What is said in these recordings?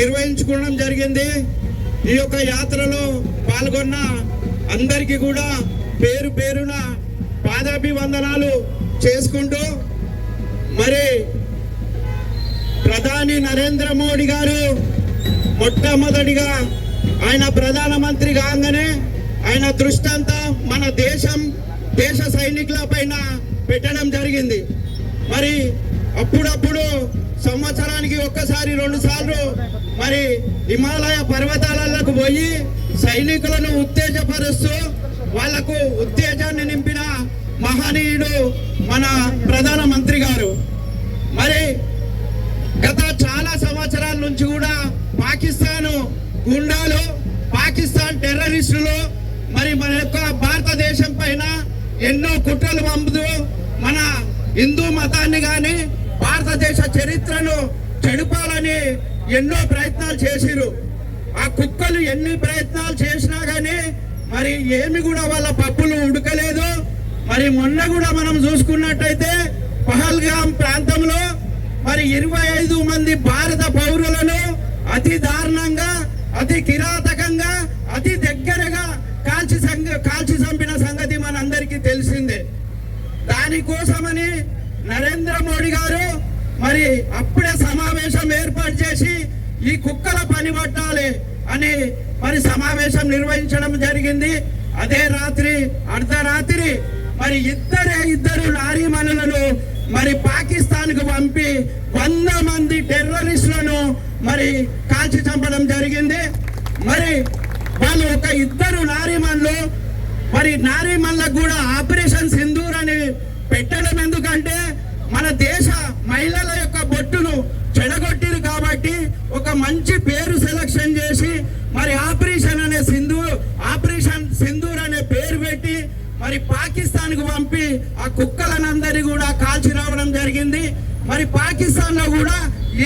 నిర్వహించుకోవడం జరిగింది. ఈ యొక్క యాత్రలో పాల్గొన్న అందరికీ కూడా పేరు పేరున పాదాభివందనాలు చేసుకుంటూ మరి ప్రధాని నరేంద్ర మోడీ గారు మొట్టమొదటిగా ఆయన ప్రధానమంత్రి కాగానే ఆయన దృష్టంతా మన దేశం దేశ సైనికుల పైన పెట్టడం జరిగింది. మరి అప్పుడప్పుడు సంవత్సరానికి ఒక్కసారి రెండు సార్లు మరి హిమాలయ పర్వతాలకు పోయి సైనికులను ఉత్తేజపరుస్తూ వాళ్ళకు ఉత్తేజాన్ని నింపిన మహనీయుడు మన ప్రధానమంత్రి గారు. మరి గత చాలా సంవత్సరాల నుంచి కూడా పాకిస్తాన్ గుండాలు పాకిస్తాన్ టెర్రరిస్టులు మరి మన యొక్క భారతదేశం పైన ఎన్నో కుట్రలు పంపుతూ మన హిందూ మతాన్ని కానీ భారతదేశ చరిత్రను చెడుపాలని ఎన్నో ప్రయత్నాలు చేసిరు ఆ కుక్కలు ఎన్ని ప్రయత్నాలు చేసినా కానీ మరి ఏమి కూడా వాళ్ళ పప్పులు ఉడకలేదు. మరి మొన్న కూడా మనం చూసుకున్నట్టయితే పహల్గాం ప్రాంతంలో మరి ఇరవై ఐదు మంది భారత పౌరులను అతి దారుణంగా అతి కిరాతకంగా అతి దానికోసమని నరేంద్ర మోడీ గారు మరి అప్పుడే సమావేశం ఏర్పాటు చేసి ఈ కుక్కల పని పట్టాలి అని మరి సమావేశం నిర్వహించడం జరిగింది. అదే రాత్రి అర్ధరాత్రి మరి ఇద్దరే ఇద్దరు లారీ మనులను మరి పాకిస్తాన్కు పంపి వంద మంది టెర్రరిస్టులను మరి కాల్చి చంపడం జరిగింది. మరి వాళ్ళు ఒక ఇద్దరు నారీమన్లు మరి నారీమన్లకు కూడా ఆపరేషన్ పెట్టడం ఎందుకంటే మన దేశ మహిళల యొక్క బొట్టును చెడగొట్టిరు కాబట్టి ఒక మంచి పేరు సెలక్షన్ చేసి మరి ఆపరేషన్ అనే సింధూర్ ఆపరేషన్ సింధూర్ అనే పేరు పెట్టి మరి పాకిస్తాన్కు పంపి ఆ కుక్కలనందరి కూడా కాల్చి రావడం జరిగింది. మరి పాకిస్తాన్లో కూడా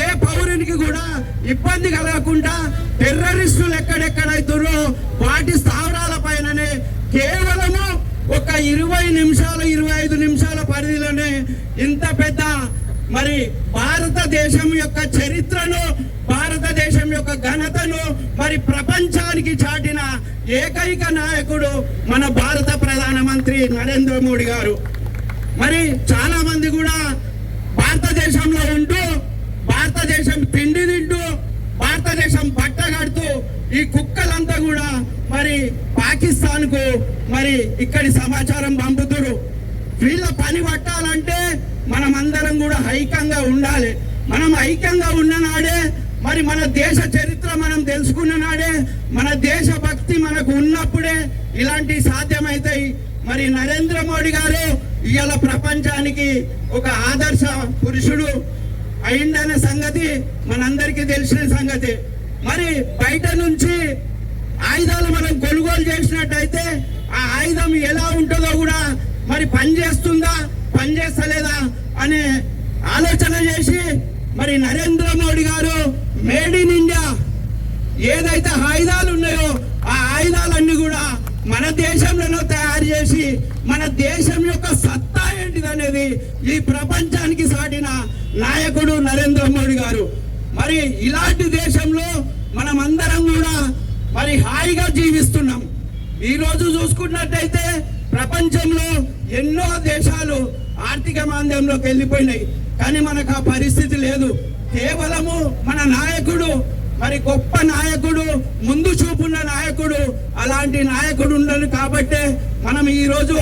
ఏ పౌరునికి కూడా ఇబ్బంది కలగకుండా టెర్రరిస్టులు ఎక్కడెక్కడైతురో వాటి స్థావరాల పైననే కేవలం ఒక ఇరవై నిమిషాలు ఇరవై ఐదు నిమిషాల పరిధిలోనే ఇంత పెద్ద మరి భారతదేశం యొక్క చరిత్రను భారతదేశం యొక్క ఘనతను మరి ప్రపంచానికి చాటిన ఏకైక నాయకుడు మన భారత ప్రధానమంత్రి నరేంద్ర మోడీ గారు. మరి చాలా మంది కూడా భారతదేశంలో ఉంటూ భారతదేశం తిండి తింటూ భారతదేశం బట్ట కడుతూ ఈ కుక్కలంతా కూడా మరి పాకిస్తాన్కు మరి ఇక్కడి సమాచారం పంపుతురు. వీళ్ళ పని పట్టాలంటే మనం అందరం కూడా ఐక్యంగా ఉండాలి. మనం ఐక్యంగా ఉన్ననాడే మరి మన దేశ చరిత్ర మనం తెలుసుకున్న నాడే మన దేశ భక్తి మనకు ఉన్నప్పుడే ఇలాంటి సాధ్యమవుతాయి మరి నరేంద్ర మోడీ గారు ఇవాళ ప్రపంచానికి ఒక ఆదర్శ పురుషుడు అయిందనే సంగతి మనందరికీ తెలిసిన సంగతి. మరి బయట నుంచి ఆయుధాలు మనం కొనుగోలు చేసినట్టయితే ఆ ఆయుధం ఎలా ఉంటుందో కూడా మరి పని చేస్తుందా పని చేస్తలేదా అనే ఆలోచన చేసి మరి నరేంద్ర మోడీ గారు మేడ్ ఇన్ ఇండియా ఏదైతే ఆయుధాలు ఉన్నాయో ఆ ఆయుధాలన్నీ కూడా మన దేశంలోనూ తయారు చేసి మన దేశం యొక్క సత్తా ఏంటిదనేది ఈ ప్రపంచానికి సాటిన నాయకుడు నరేంద్ర మోడీ గారు. మరి ఇలాంటి దేశంలో మనమందరం కూడా మరి హాయిగా జీవిస్తున్నాం. ఈరోజు చూసుకున్నట్టయితే ప్రపంచంలో ఎన్నో దేశాలు ఆర్థిక మాంద్యంలోకి వెళ్ళిపోయినాయి. కానీ మనకు ఆ పరిస్థితి లేదు. కేవలము మన నాయకుడు మరి గొప్ప నాయకుడు ముందు చూపున్న నాయకుడు అలాంటి నాయకుడు ఉండను కాబట్టే మనం ఈరోజు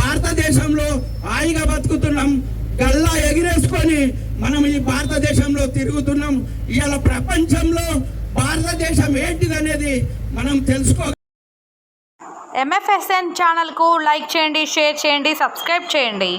భారతదేశంలో హాయిగా బతుకుతున్నాం. గల్లా ఎగిరేసుకొని మనం ఈ భారతదేశంలో తిరుగుతున్నాం. ఇవాళ ప్రపంచంలో భారతదేశం ఏంటిదనేది మనం తెలుసుకో ఎంఎఫ్ఎస్ఎన్ ఛానల్కు లైక్ చేయండి షేర్ చేయండి సబ్స్క్రైబ్ చేయండి.